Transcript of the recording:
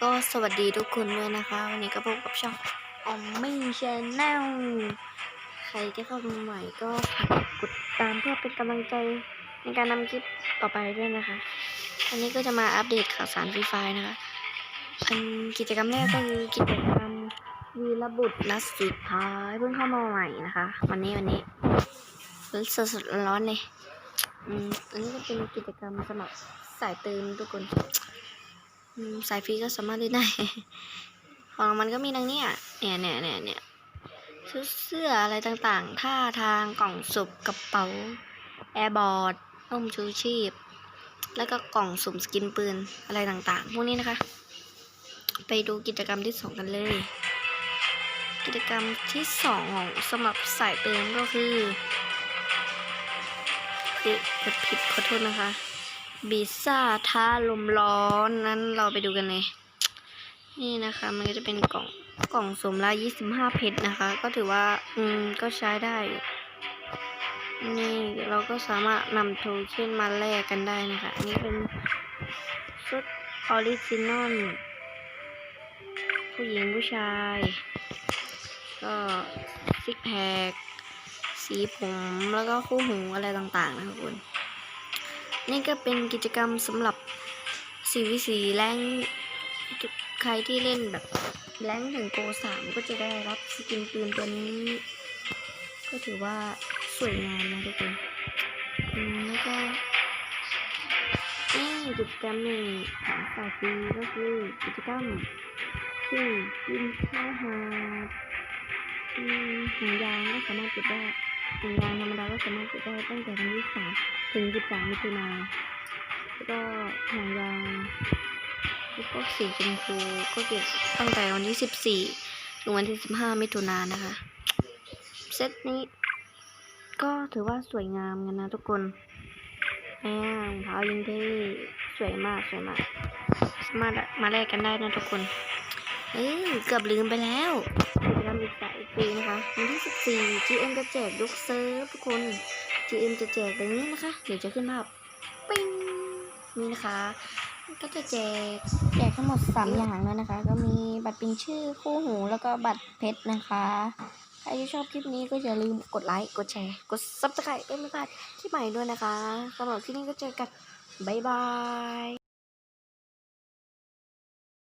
ก็สวัสดีทุกคนด้วยนะคะ วันนี้ก็พบกับช่องออมมี่ชแนลใครที่เข้ามาใหม่ก็กดตามเพื่อเป็นกำลังใจในการนำคลิปต่อไปด้วยนะคะอันนี้ก็จะมาอัปเดตข่าวสารฟรีไฟนะคะอันกิจกรรมแรกก็คือกิจกรรมวีรบุตรนัดสุดท้ายเพิ่งเข้ามาใหม่นะคะ วันนี้วันนี้สดสดๆร้อนเลย อืมอันนี้ก็เป็นกิจกรรมสมัครสายเติมทุกคน สายฟรีก็สามารถเล่นได้ ของมันก็มีดังเนี้ยเนี่ยเนี่ยเนี่ยเนี่ยชุดเสื้ออะไรต่างๆ ท่าทางกล่องสุบกระเป๋า แอร์บอร์ดร่มชูชีพ แล้วก็กล่องสุ่มสกินปืนอะไรต่างๆ พวกนี้นะคะ ไปดูกิจกรรมที่สองกันเลย กิจกรรมที่สองของสำหรับสายเติมก็คือคือกดผิดขอโทษนะคะ บิซ่าท้าลมร้อนนั้นเราไปดูกันเลย นี่นะคะ มันก็จะเป็นกล่องกล่องสมละยี่สิบห้าเพชรนะคะ ก็ถือว่า อืม ก็ใช้ได้อยู่นี่เราก็สามารถนำโทเค็นมาแลกกันได้นะคะ อันนี้เป็นชุดออริจินอลผู้หญิงผู้ชาย ก็ซิกแพคสีผมแล้วก็คู่หูอะไรต่างๆ นะคะคุณ นี่ก็เป็นกิจกรรมสำหรับ 4v4 แรงใครที่เล่นแบบแรงถึงโกสามก็จะได้รับสกินปืนตัวนี้ ก็ถือว่าสวยงามนะทุกคนแล้วก็นี่กิจกรรมหนึ่งของสายฟีก็คือกิจกรรมที่กินข้าวหาหางยางก็สามารถเก็บได้ หางยางธรรมดาก็สามารถเก็บได้ตั้งแต่วันที่สามถึง13มิถุนาแล้วก็หางยางแล้วก็สีชมพูก็เก็บตั้งแต่วันที่14ถึงวันที่15มิถุนานะคะ เซตนี้ ก็ถือว่าสวยงามกันนะทุกคนแม่รองเท้ายิงเท่สวยมากสวยมาก สามารถมาแลกกันได้นะทุกคน เออเกือบลืมไปแล้วกิจกรรมอีกสายปีนะคะวันที่14 GM จะแจกยกเซิร์ฟทุกคน GM จะแจกแบบนี้นะคะ เดี๋ยวจะขึ้นภาพปิ้งนี่นะคะ ก็จะแจกแจกทั้งหมด3อย่างแล้วนะคะ ก็มีบัตรเป็นชื่อคู่หูแล้วก็บัตรเพชรนะคะใครที่ชอบคลิปนี้ก็อย่าลืมกดไลค์กดแชร์ กด subscribe เพื่อไม่พลาดคลิปใหม่ด้วยนะคะสำหรับที่นี่ก็เจอกันบ๊ายบาย